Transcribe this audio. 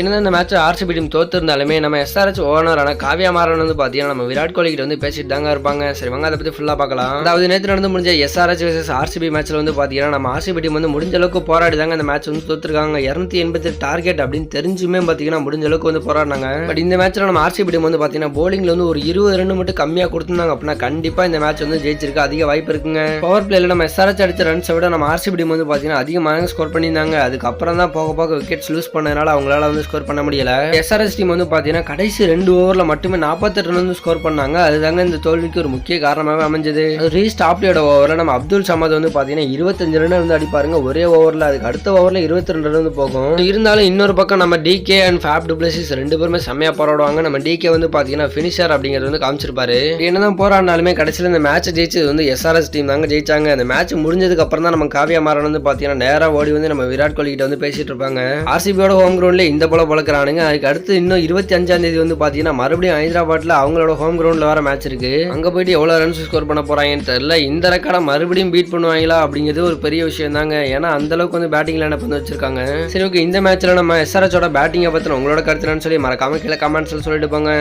என்னதான் இந்த match RCB team தோத்துருந்தாலுமே நம்ம எஸ்ஆர்எச் ஓனரான காவியா மாறன் வந்து பாத்தீங்கன்னா நம்ம விராட் கோலி கிட்ட வந்து பேசிட்டு தாங்க இருப்பாங்க. சரி வாங்க அதை பத்தி ஃபுல்லா பார்க்கலாம். அதாவது நேற்று நடந்து முடிஞ்ச எஸ்ஆர்எச் வர்சஸ் ஆர்சிபி மேட்ச்ல வந்து பாத்தீங்கன்னா நம்ம ஆர்சிபி டீம் வந்து முடிஞ்ச அளவுக்கு போராடி தாங்க இந்த மேட்ச் வந்து தோத்துருக்காங்க. இருநூத்தி எண்பத்தி டார்கெட் அப்படின்னு தெரிஞ்சுமே பாத்தீங்கன்னா முடிஞ்ச அளவுக்கு வந்து போராடினாங்க. பட் இந்த மேட்ச்ல நம்ம ஆர்சிபி டீம் வந்து பாத்தீங்கன்னா போலிங்ல வந்து ஒரு இருபது ரன் மட்டும் கம்மியா கொடுத்துருந்தாங்க அப்படின்னா கண்டிப்பா இந்த மேட்ச் வந்து ஜெயிச்சிருக்கு அதிக வாய்ப்பு இருக்குங்க. பவர் பிளேல நம்ம எஸ்ஆர்எச் அடிச்ச ரன்ஸை விட நம்ம ஆர்சிபி டீம் வந்து பாத்தீங்கன்னா அதிகமாக ஸ்கோர் பண்ணியிருந்தாங்க. அதுக்கப்புறம் தான் போக போக விக்கெட்ஸ் லூஸ் பண்ணதுனால அவங்களால வந்து ஸ்கோர் பண்ண முடியல. எஸ்ஆர்எஸ் டீம் வந்து பாத்தீங்கன்னா கடைசி ரெண்டு ஓவர்ல மட்டுமே நாற்பத்தெட்டு ரன் வந்து ஸ்கோர் பண்ணாங்க. அதுதாங்க இந்த தோல்விக்கு ஒரு முக்கிய காரணமாகவே அமைஞ்சது. ரீஸ்டாப்லியோட ஓவரில் நம்ம அப்துல் சமத் வந்து பாத்தீங்கன்னா இருபத்தஞ்சு ரன் வந்து அடிப்பாருங்க ஒரே ஓவர்ல அதுக்கு அடுத்த ஓவர்ல இருபத்தி ரெண்டு ரன் வந்து போகும். இருந்தாலும் இன்னொரு பக்கம் நம்ம டிகே அண்ட் ஃபேப் டுப்ளசிஸ் ரெண்டு பேருமே செம்மையா போராடுவாங்க. நம்ம டிகே வந்து பாத்தீங்கன்னா ஃபினிஷர் அப்படிங்கிறது வந்து காமிச்சிருப்பாரு. என்னதான் போராடினாலுமே கடைசியில் இந்த மேட்ச் ஜெயிச்சது வந்து எஸ்ஆர்எஸ் டீம் தாங்க ஜெயிச்சாங்க. அந்த மேட்ச் முடிஞ்சதுக்கு அப்புறம் தான் நம்ம காவியா மாறன் வந்து பாத்தீங்கன்னா நேரா ஓடி வந்து நம்ம விராட் கோலி கிட்ட வந்து பேசிட்டு இருப்பாங்க. ஆர்சிபியோட ஹோம் கிரவுண்ட்ல இந்த போல பழக்கிறானுங்க. அதுக்கு அடுத்து இன்னும் இருபத்தி அஞ்சாம் தேதி வந்து பாத்தீங்கன்னா மறுபடியும் ஹைதராபாத்ல அவங்களோட ஹோம் கிரவுண்ட்ல வர மேட்ச் இருக்கு. அங்க போயிட்டு எவ்வளவு ரன்ஸ் ஸ்கோர் பண்ண போறாங்கன்னு தெரியல. இந்த ரெக்கார்டை மறுபடியும் பீட் பண்ணுவாங்களா அப்படிங்கிறது ஒரு பெரிய விஷயம் தாங்க. ஏன்னா அந்த அளவுக்கு வந்து பேட்டிங் லைனப் வந்து வச்சிருக்காங்க. சரி ஓகே இந்த மேட்ச்ல நம்ம எஸ்ஆர்எச்சோட பேட்டிங்கை பத்தின உங்களோட கருத்துலன்னு சொல்லி மறக்காம கீழே கமெண்ட்ஸ்ல சொல்லிட்டு போங்க.